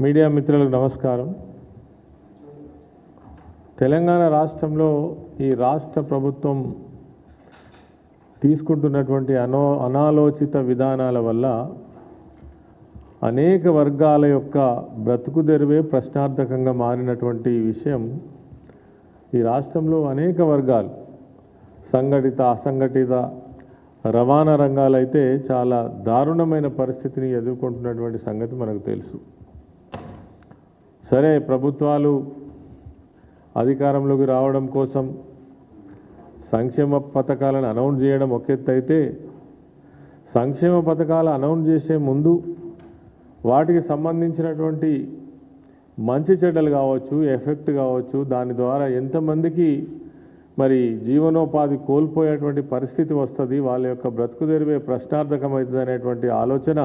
Media మిత్రులకు నమస్కారం. తెలంగాణ రాష్ట్రంలో ఈ రాష్ట్ర ప్రభుత్వం తీసుకుంటున్నటువంటి అనో అనాలోచిత విధానాల వల్ల అనేక వర్గాల యొక్క బ్రతుకు ప్రశ్నార్థకంగా మారినటువంటి విషయం ఈ రాష్ట్రంలో అనేక వర్గాలు సంఘటిత అసంఘటిత రవాణా రంగాలైతే చాలా దారుణమైన పరిస్థితిని ఎదుర్కొంటున్నటువంటి సంగతి మనకు తెలుసు. సరే ప్రభుత్వాలు అధికారంలోకి రావడం కోసం సంక్షేమ పథకాలను అనౌన్స్ చేయడం ఒక ఎత్తు అయితే సంక్షేమ పథకాలు అనౌన్స్ చేసే ముందు వాటికి సంబంధించినటువంటి మంచి చెడ్డలు కావచ్చు ఎఫెక్ట్ కావచ్చు దాని ద్వారా ఎంతమందికి మరి జీవనోపాధి కోల్పోయేటువంటి పరిస్థితి వస్తుంది వాళ్ళ యొక్క బ్రతుకు తెరివే ప్రశ్నార్థకమవుతుంది అనేటువంటి ఆలోచన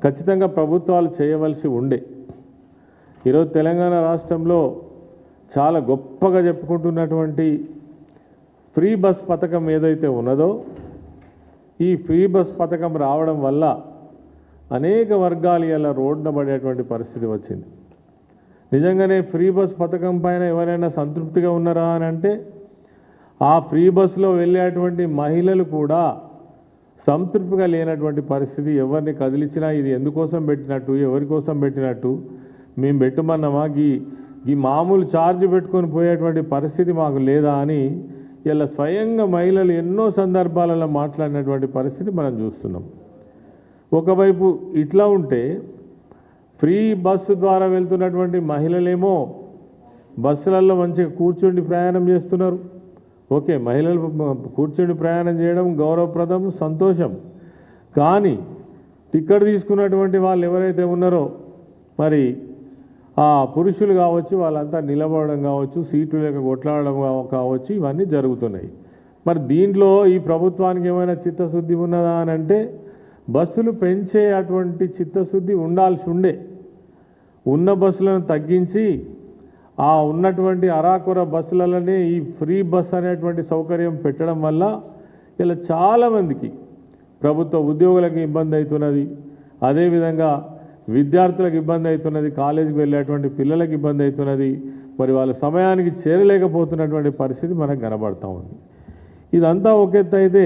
ఖచ్చితంగా ప్రభుత్వాలు చేయవలసి ఉండే. ఈరోజు తెలంగాణ రాష్ట్రంలో చాలా గొప్పగా చెప్పుకుంటున్నటువంటి ఫ్రీ బస్ పథకం ఏదైతే ఉన్నదో ఈ ఫ్రీ బస్ పథకం రావడం వల్ల అనేక వర్గాలు ఇలా రోడ్డున పడేటువంటి పరిస్థితి వచ్చింది. నిజంగానే ఫ్రీ బస్ పథకం పైన ఎవరైనా సంతృప్తిగా ఉన్నారా అని అంటే ఆ ఫ్రీ బస్సులో వెళ్ళేటువంటి మహిళలు కూడా సంతృప్తిగా లేనటువంటి పరిస్థితి ఎవరిని కదిలించినా ఇది ఎందుకోసం పెట్టినట్టు ఎవరి కోసం పెట్టినట్టు మేము పెట్టమన్నామా? గీ ఈ మామూలు ఛార్జ్ పెట్టుకొని పోయేటువంటి పరిస్థితి మాకు లేదా అని ఇలా స్వయంగా మహిళలు ఎన్నో సందర్భాలలో మాట్లాడినటువంటి పరిస్థితి మనం చూస్తున్నాం. ఒకవైపు ఇట్లా ఉంటే ఫ్రీ బస్సు ద్వారా వెళ్తున్నటువంటి మహిళలేమో బస్సులలో మంచిగా కూర్చుండి ప్రయాణం చేస్తున్నారు. ఓకే మహిళలు కూర్చుండి ప్రయాణం చేయడం గౌరవప్రదం సంతోషం. కానీ టిక్కెట్ తీసుకున్నటువంటి వాళ్ళు ఎవరైతే ఉన్నారో మరి పురుషులు కావచ్చు వాళ్ళంతా నిలబడడం కావచ్చు సీట్లు లేక కొట్లాడడం కావచ్చు ఇవన్నీ జరుగుతున్నాయి. మరి దీంట్లో ఈ ప్రభుత్వానికి ఏమైనా చిత్తశుద్ధి ఉన్నదా అని అంటే బస్సులు పెంచే అటువంటి చిత్తశుద్ధి ఉండాల్సి ఉండే. ఉన్న బస్సులను తగ్గించి ఆ ఉన్నటువంటి అరాకొర బస్సులలోనే ఈ ఫ్రీ బస్ అనేటువంటి సౌకర్యం పెట్టడం వల్ల ఇలా చాలామందికి ప్రభుత్వ ఉద్యోగులకు ఇబ్బంది అవుతున్నది. అదేవిధంగా విద్యార్థులకు ఇబ్బంది అవుతున్నది కాలేజీకి వెళ్ళేటువంటి పిల్లలకు ఇబ్బంది అవుతున్నది మరి వాళ్ళ సమయానికి చేరలేకపోతున్నటువంటి పరిస్థితి మనకు కనబడతా ఉంది. ఇదంతా ఒక ఎత్తు అయితే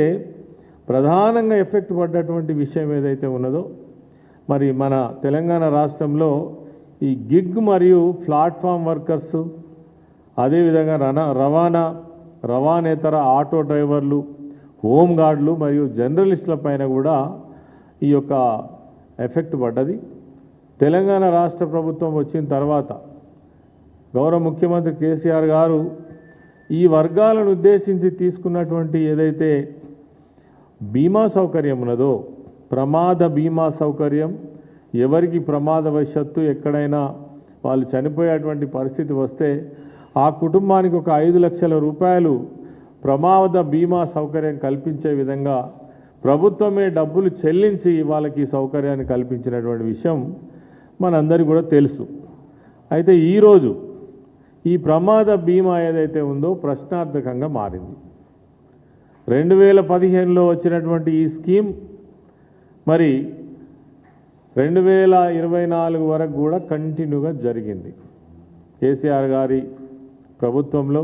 ప్రధానంగా ఎఫెక్ట్ పడ్డటువంటి విషయం ఏదైతే ఉన్నదో మరి మన తెలంగాణ రాష్ట్రంలో ఈ గిగ్ మరియు ప్లాట్ఫామ్ వర్కర్స్ అదేవిధంగా రణ రవాణా రవాణేతర ఆటో డ్రైవర్లు హోంగార్డులు మరియు జర్నలిస్టుల పైన కూడా ఈ యొక్క ఎఫెక్ట్ పడ్డది. తెలంగాణ రాష్ట్ర ప్రభుత్వం వచ్చిన తర్వాత గౌరవ ముఖ్యమంత్రి కేసీఆర్ గారు ఈ వర్గాలను ఉద్దేశించి తీసుకున్నటువంటి ఏదైతే బీమా సౌకర్యం ఉన్నదో ప్రమాద బీమా సౌకర్యం ఎవరికి ప్రమాదవశత్తు ఎక్కడైనా వాళ్ళు చనిపోయేటువంటి పరిస్థితి వస్తే ఆ కుటుంబానికి ఒక ఐదు లక్షల రూపాయలు ప్రమాద బీమా సౌకర్యం కల్పించే విధంగా ప్రభుత్వమే డబ్బులు చెల్లించి వాళ్ళకి ఈ సౌకర్యాన్ని కల్పించినటువంటి విషయం మనందరికీ కూడా తెలుసు. అయితే ఈరోజు ఈ ప్రమాద బీమా ఏదైతే ఉందో ప్రశ్నార్థకంగా మారింది. రెండు వేల పదిహేనులో వచ్చినటువంటి ఈ స్కీమ్ మరి రెండు వేల ఇరవై నాలుగు వరకు కూడా కంటిన్యూగా జరిగింది. కేసీఆర్ గారి ప్రభుత్వంలో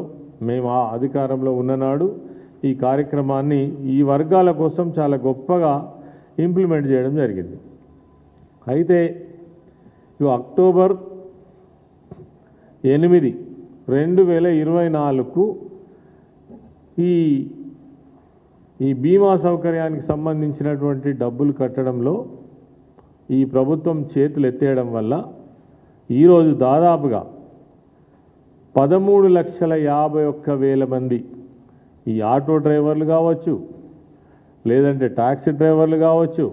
మేము ఆ అధికారంలో ఉన్ననాడు ఈ కార్యక్రమాన్ని ఈ వర్గాల కోసం చాలా గొప్పగా ఇంప్లిమెంట్ చేయడం జరిగింది. అయితే ఇవి అక్టోబర్ ఎనిమిది రెండు వేల ఇరవై నాలుగు ఈ ఈ బీమా సౌకర్యానికి సంబంధించినటువంటి డబ్బులు కట్టడంలో ఈ ప్రభుత్వం చేతులు ఎత్తేయడం వల్ల ఈరోజు దాదాపుగా పదమూడు లక్షల యాభై ఒక్క వేల మంది ఈ ఆటో డ్రైవర్లు కావచ్చు లేదంటే టాక్సీ డ్రైవర్లు కావచ్చు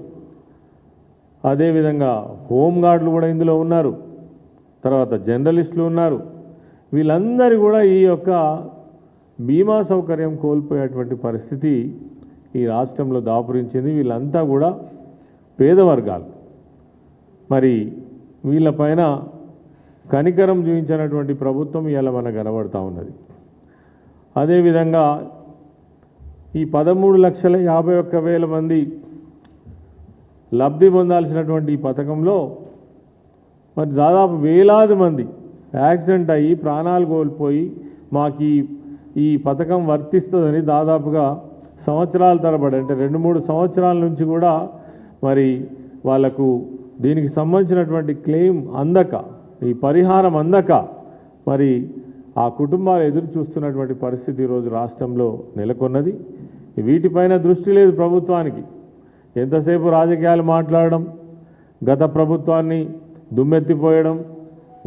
అదేవిధంగా హోంగార్డులు కూడా ఇందులో ఉన్నారు. తర్వాత జర్నలిస్టులు ఉన్నారు. వీళ్ళందరూ కూడా ఈ యొక్క బీమా సౌకర్యం కోల్పోయేటువంటి పరిస్థితి ఈ రాష్ట్రంలో దాపురించింది. వీళ్ళంతా కూడా పేద వర్గాలు. మరి వీళ్ళపైన కనికరం చూపించినటువంటి ప్రభుత్వం ఇలా మనకు కనబడతా ఉన్నది. అదేవిధంగా ఈ పదమూడు లక్షల యాభై ఒక్క వేల మంది లబ్ధి పొందాల్సినటువంటి ఈ పథకంలో మరి దాదాపు వేలాది మంది యాక్సిడెంట్ అయ్యి ప్రాణాలు కోల్పోయి మాకు ఈ పథకం వర్తిస్తుందని దాదాపుగా సంవత్సరాల తరబడి అంటే రెండు మూడు సంవత్సరాల నుంచి కూడా మరి వాళ్ళకు దీనికి సంబంధించినటువంటి క్లెయిమ్ అందక ఈ పరిహారం అందక మరి ఆ కుటుంబాలు ఎదురు చూస్తున్నటువంటి పరిస్థితి ఈరోజు రాష్ట్రంలో నెలకొన్నది. వీటిపైన దృష్టి లేదు ప్రభుత్వానికి. ఎంతసేపు రాజకీయాలు మాట్లాడడం గత ప్రభుత్వాన్ని దుమ్మెత్తిపోయడం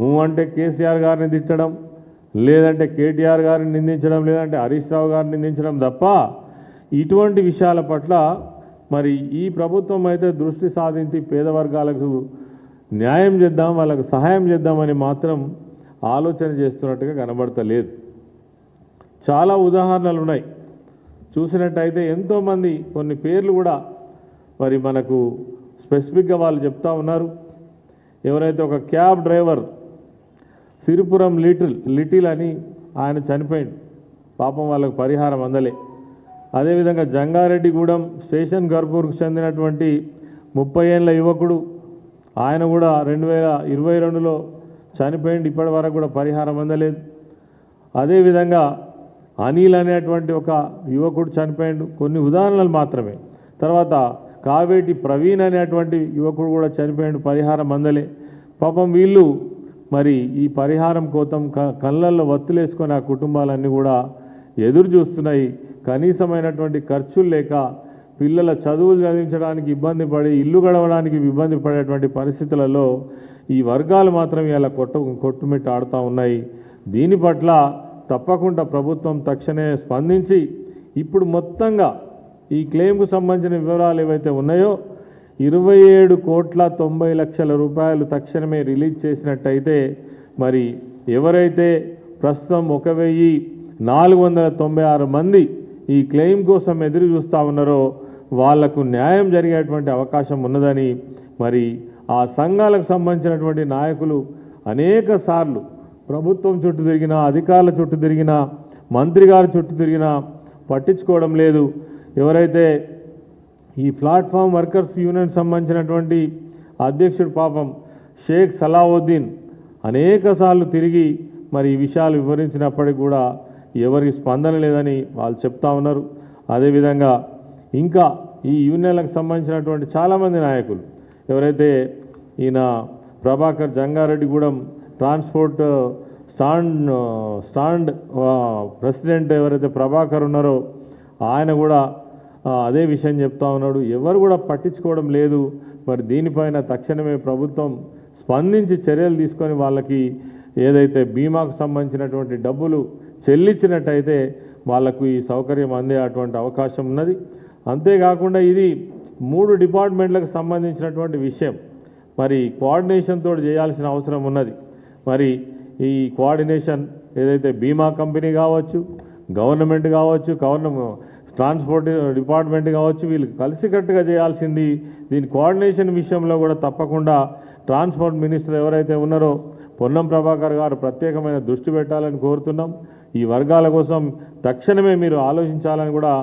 ఊ అంటే కేసీఆర్ గారిని తిట్టడం లేదంటే కేటీఆర్ గారిని నిందించడం లేదంటే హరీష్ రావు గారిని నిందించడం తప్ప ఇటువంటి విషయాల పట్ల మరి ఈ ప్రభుత్వం అయితే దృష్టి సాధించి పేద వర్గాలకు న్యాయం చేద్దాం వాళ్ళకు సహాయం చేద్దామని మాత్రం ఆలోచన చేస్తున్నట్టుగా కనబడతలేదు. చాలా ఉదాహరణలు ఉన్నాయి. చూసినట్టయితే ఎంతోమంది కొన్ని పేర్లు కూడా మరి మనకు స్పెసిఫిక్గా వాళ్ళు చెప్తా ఉన్నారు. ఎవరైతే ఒక cab driver Siripuram little little అని ఆయన చనిపోయింది పాపం వాళ్ళకు పరిహారం అందలే. అదేవిధంగా జంగారెడ్డిగూడెం స్టేషన్ గర్పూర్కు చెందినటువంటి ముప్పై ఏళ్ళ యువకుడు ఆయన కూడా రెండు వేల ఇరవై రెండులో చనిపోయింది ఇప్పటి వరకు కూడా పరిహారం అందలేదు. అదేవిధంగా అనిల్ అనేటువంటి ఒక యువకుడు చనిపోయిండు. కొన్ని ఉదాహరణలు మాత్రమే. తర్వాత కావేటి ప్రవీణ్ అనేటువంటి యువకుడు కూడా చనిపోయిన పరిహారం అందలే. పాపం వీళ్ళు మరి ఈ పరిహారం కోసం క- కళ్ళల్లో వత్తులేసుకొని ఆ కుటుంబాలన్నీ కూడా ఎదురు చూస్తున్నాయి. కనీసమైనటువంటి ఖర్చులు లేక పిల్లల చదువులు చదివించడానికి ఇబ్బంది పడి ఇల్లు గడవడానికి ఇబ్బంది పడేటువంటి పరిస్థితులలో ఈ వర్గాలు మాత్రం ఇలా కొట్టు కొట్టుమిట్టు ఆడుతూ ఉన్నాయి. దీని పట్ల తప్పకుండా ప్రభుత్వం తక్షణమే స్పందించి ఇప్పుడు మొత్తంగా ఈ క్లెయిమ్కు సంబంధించిన వివరాలు ఏవైతే ఉన్నాయో ఇరవై ఏడు కోట్ల తొంభై లక్షల రూపాయలు తక్షణమే రిలీజ్ చేసినట్టయితే మరి ఎవరైతే ప్రస్తుతం ఒక వెయ్యి నాలుగు వందల తొంభై ఆరు మంది ఈ క్లెయిమ్ కోసం ఎదురు చూస్తూ ఉన్నారో వాళ్ళకు న్యాయం జరిగేటువంటి అవకాశం ఉన్నదని మరి ఆ సంఘాలకు సంబంధించినటువంటి నాయకులు అనేక సార్లు ప్రభుత్వం చుట్టూ తిరిగినా అధికారుల చుట్టూ తిరిగినా మంత్రి గారి చుట్టూ తిరిగినా పట్టించుకోవడం లేదు. ఎవరైతే ఈ ప్లాట్ఫామ్ వర్కర్స్ యూనియన్ సంబంధించినటువంటి అధ్యక్షుడు పాపం షేక్ సలావుద్దీన్ అనేక సార్లు తిరిగి మరి ఈ విషయాలు వివరించినప్పటికీ కూడా ఎవరికి స్పందన లేదని వాళ్ళు చెప్తా ఉన్నారు. అదేవిధంగా ఇంకా ఈ యూనియన్లకు సంబంధించినటువంటి చాలామంది నాయకులు ఎవరైతే ఈయన Prabhakar Jangareddygudem transport stand stand president ఎవరైతే ప్రభాకర్ ఉన్నారో ఆయన కూడా అదే విషయం చెప్తా ఉన్నాడు. ఎవరు కూడా పట్టించుకోవడం లేదు. మరి దీనిపైన తక్షణమే ప్రభుత్వం స్పందించి చర్యలు తీసుకొని వాళ్ళకి ఏదైతే బీమాకు సంబంధించినటువంటి డబ్బులు చెల్లించినట్టయితే వాళ్ళకు ఈ సౌకర్యం అందే అటువంటి అవకాశం ఉన్నది. అంతేకాకుండా ఇది మూడు డిపార్ట్మెంట్లకు సంబంధించినటువంటి విషయం. మరి కోఆర్డినేషన్తో చేయాల్సిన అవసరం ఉన్నది. మరి ఈ కోఆర్డినేషన్ ఏదైతే బీమా కంపెనీ కావచ్చు గవర్నమెంట్ కావచ్చు గవర్నమెంట్ ట్రాన్స్పోర్ట్ డిపార్ట్మెంట్ కావచ్చు వీళ్ళు కలిసికట్టుగా చేయాల్సింది దీని కోఆర్డినేషన్ విషయంలో కూడా తప్పకుండా ట్రాన్స్పోర్ట్ మినిస్టర్ ఎవరైతే ఉన్నారో పొన్నం ప్రభాకర్ గారు ప్రత్యేకమైన దృష్టి పెట్టాలని కోరుతున్నాం. ఈ వర్గాల కోసం తక్షణమే మీరు ఆలోచించాలని కూడా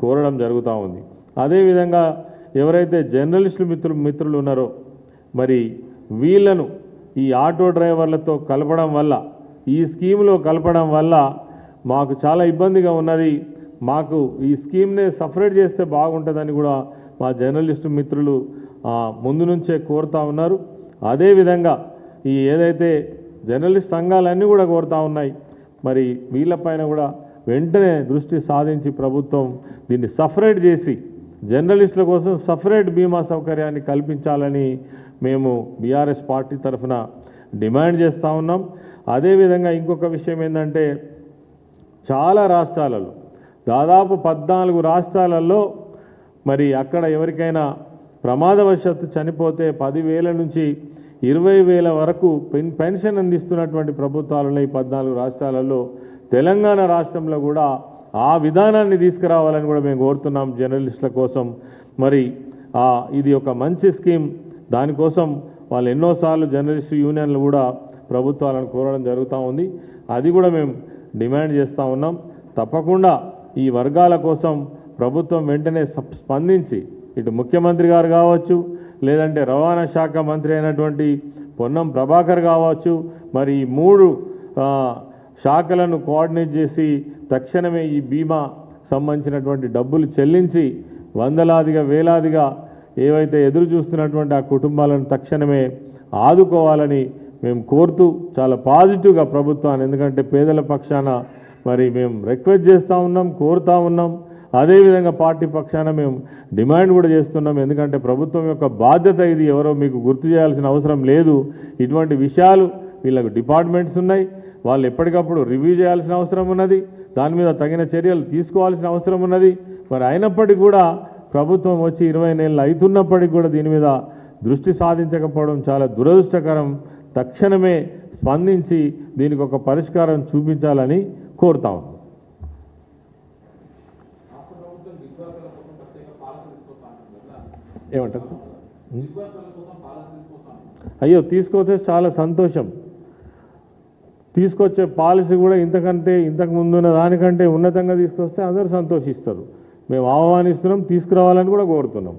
కోరడం జరుగుతూ ఉంది. అదేవిధంగా ఎవరైతే జర్నలిస్టులు మిత్రులు మిత్రులు ఉన్నారో మరి వీళ్ళను ఈ ఆటో డ్రైవర్లతో కలపడం వల్ల ఈ స్కీమ్లో కలపడం వల్ల మాకు చాలా ఇబ్బందిగా ఉన్నది. మాకు ఈ స్కీమ్ని సపరేట్ చేస్తే బాగుంటుందని కూడా మా జర్నలిస్టు మిత్రులు ఆ, ముందు నుంచే కోరుతా ఉన్నారు. అదేవిధంగా ఈ ఏదైతే జర్నలిస్ట్ సంఘాలన్నీ కూడా కోరుతా ఉన్నాయి మరి వీళ్ళపైన కూడా వెంటనే దృష్టి సాధించి ప్రభుత్వం దీన్ని సపరేట్ చేసి జర్నలిస్టుల కోసం సపరేట్ బీమా సౌకర్యాన్ని కల్పించాలని మేము బీఆర్ఎస్ పార్టీ తరఫున డిమాండ్ చేస్తూ ఉన్నాం. అదేవిధంగా ఇంకొక విషయం ఏంటంటే చాలా రాష్ట్రాలలో దాదాపు పద్నాలుగు రాష్ట్రాలలో మరి అక్కడ ఎవరికైనా ప్రమాదవశాత్తు చనిపోతే పదివేల నుంచి ఇరవై వేల వరకు పెన్ పెన్షన్ అందిస్తున్నటువంటి ప్రభుత్వాలు ఉన్నాయి పద్నాలుగు రాష్ట్రాలలో తెలంగాణ రాష్ట్రంలో కూడా ఆ విధానాన్ని తీసుకురావాలని కూడా మేము కోరుతున్నాం జర్నలిస్టుల కోసం. మరి ఇది ఒక మంచి స్కీమ్. దానికోసం వాళ్ళు ఎన్నోసార్లు జర్నలిస్టు యూనియన్లు కూడా ప్రభుత్వాలను కోరడం జరుగుతూ ఉంది. అది కూడా మేము డిమాండ్ చేస్తూ ఉన్నాం. తప్పకుండా ఈ వర్గాల కోసం ప్రభుత్వం వెంటనే స్పందించి ఇటు ముఖ్యమంత్రి గారు కావచ్చు లేదంటే రవాణా శాఖ మంత్రి అయినటువంటి పొన్నం ప్రభాకర్ కావచ్చు మరి ఈ మూడు శాఖలను కోఆర్డినేట్ చేసి తక్షణమే ఈ బీమా సంబంధించినటువంటి డబ్బులు చెల్లించి వందలాదిగా వేలాదిగా ఏవైతే ఎదురు చూస్తున్నటువంటి ఆ కుటుంబాలను తక్షణమే ఆదుకోవాలని మేము కోరుతూ చాలా పాజిటివ్గా ప్రభుత్వాన్ని ఎందుకంటే పేదల పక్షాన మరి మేము రిక్వెస్ట్ చేస్తూ ఉన్నాం కోరుతా ఉన్నాం. అదేవిధంగా పార్టీ పక్షాన మేము డిమాండ్ కూడా చేస్తున్నాం. ఎందుకంటే ప్రభుత్వం యొక్క బాధ్యత ఇది. ఎవరో మీకు గుర్తు చేయాల్సిన అవసరం లేదు. ఇటువంటి విషయాలు వీళ్ళకు డిపార్ట్మెంట్స్ ఉన్నాయి. వాళ్ళు ఎప్పటికప్పుడు రివ్యూ చేయాల్సిన అవసరం ఉన్నది. దాని మీద తగిన చర్యలు తీసుకోవాల్సిన అవసరం ఉన్నది. మరి అయినప్పటికీ కూడా ప్రభుత్వం వచ్చి ఇరవై నెలలు అవుతున్నప్పటికీ కూడా దీని మీద దృష్టి సాధించకపోవడం చాలా దురదృష్టకరం. తక్షణమే స్పందించి దీనికి ఒక పరిష్కారం చూపించాలని కోరుతా ఉన్నాం. ఏమంటారు? అయ్యో తీసుకొస్తే చాలా సంతోషం. తీసుకొచ్చే పాలసీ కూడా ఇంతకంటే ఇంతకు ముందున్న దానికంటే ఉన్నతంగా తీసుకొస్తే అందరూ సంతోషిస్తారు. మేము ఆహ్వానిస్తున్నాం తీసుకురావాలని కూడా కోరుతున్నాం.